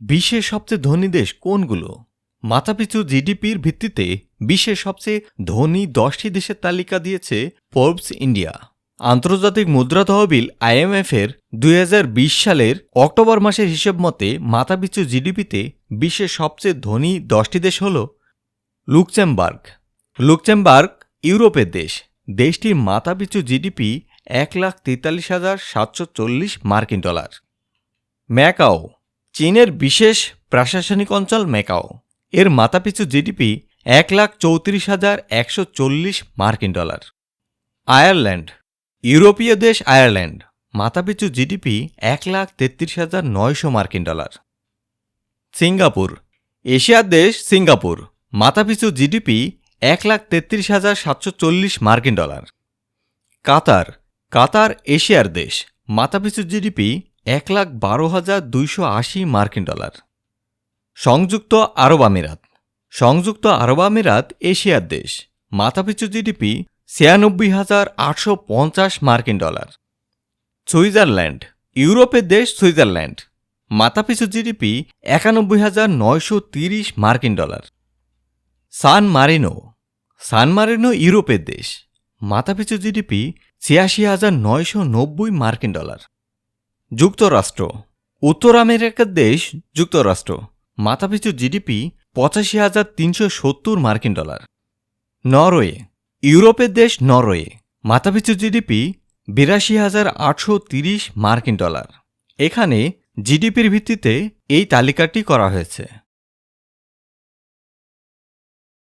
বিশ্বের সবচেয়ে ধনী দেশ কোনগুলো? মাথাপিছু জিডিপির ভিত্তিতে বিশ্বের সবচেয়ে ধনী দশটি দেশের তালিকা দিয়েছে ফোর্বস ইন্ডিয়া। আন্তর্জাতিক মুদ্রা তহবিল আইএমএফের দুই হাজার বিশ সালের অক্টোবর মাসের হিসেব মতে মাথাপিছু জিডিপিতে বিশ্বের সবচেয়ে ধনী দশটি দেশ হল লুকচেমবার্গ লুকচেমবার্গ ইউরোপের দেশ। দেশটির মাথাপিছু জিডিপি এক লাখ তেতাল্লিশ হাজার সাতশো চল্লিশ মার্কিন ডলার। ম্যাকাও চীনের বিশেষ প্রশাসনিক অঞ্চল মেকাও। এর মাথাপিছু জিডিপি এক লাখ চৌত্রিশ হাজার একশো চল্লিশ মার্কিন ডলার। আয়ারল্যান্ড, ইউরোপীয় দেশ আয়ারল্যান্ড, মাথাপিছু জিডিপি এক লাখ তেত্রিশ হাজার নয়শো মার্কিন ডলার। সিঙ্গাপুর, এশিয়ার দেশ সিঙ্গাপুর, মাথাপিছু জিডিপি এক লাখ তেত্রিশ হাজার সাতশো চল্লিশ মার্কিন ডলার। কাতার কাতার এশিয়ার দেশ, মাথাপিছু জিডিপি এক লাখ বারো হাজার দুইশো আশি মার্কিন ডলার। সংযুক্ত আরব আমিরাত। সংযুক্ত আরব আমিরাত এশিয়ার দেশ। মাথাপিছু জিডিপি ছিয়ানব্বই হাজার আটশো পঞ্চাশ মার্কিন ডলার। সুইজারল্যান্ড। ইউরোপের দেশ সুইজারল্যান্ড। মাথাপিছু জিডিপি একানব্বই হাজার নয়শো তিরিশ মার্কিন dollar. San Marino. San Marino ইউরোপের দেশ। মাথাপিছু জিডিপি ছিয়াশি হাজার নয়শো নব্বই মার্কিন ডলার। যুক্তরাষ্ট্র। উত্তর আমেরিকার দেশ যুক্তরাষ্ট্র। মাথাপিছু জিডিপি পঁচাশি হাজার তিনশো সত্তর মার্কিন ডলার। নরওয়ে। ইউরোপের দেশ নরওয়ে। মাথাপিছু জিডিপি বিরাশি হাজার আটশো তিরিশ মার্কিন ডলার। এখানে জিডিপির ভিত্তিতে এই তালিকাটি করা হয়েছে।